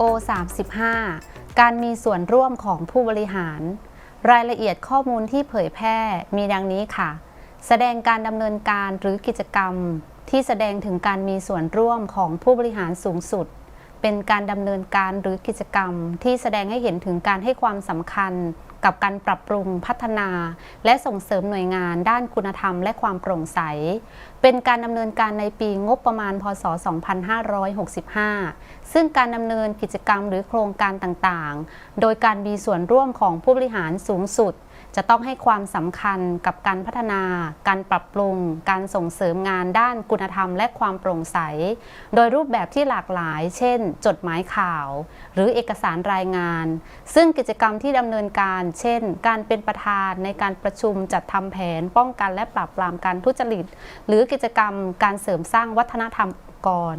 O35 การมีส่วนร่วมของผู้บริหาร รายละเอียดข้อมูลที่เผยแพร่มีดังนี้ค่ะ แสดงการดำเนินการหรือกิจกรรม ที่แสดงถึงการมีส่วนร่วมของผู้บริหารสูงสุด เป็นการดำเนินการหรือกิจกรรม ที่แสดงให้เห็นถึงการให้ความสำคัญ กับการปรับปรุงพัฒนา และส่งเสริมหน่วยงานด้านคุณธรรมและความโปร่งใส เป็นการดำเนินการในปีงบประมาณ พศ 2565 ซึ่งการดำเนินกิจกรรมหรือโครงการต่างๆ โดยการมีส่วนร่วมของผู้บริหารสูงสุดจะต้องให้ความสำคัญกับการพัฒนา การปรับปรุง การส่งเสริมงานด้านคุณธรรมและความโปร่งใส โดยรูปแบบที่หลากหลาย เช่น จดหมายข่าว หรือเอกสารรายงาน ซึ่งกิจกรรมที่ดำเนินการ เช่น การเป็นประธานในการประชุมจัดทำแผน ป้องกันและปราบปรามการทุจริต หรือกิจกรรมการเสริมสร้างวัฒนธรรมองค์กร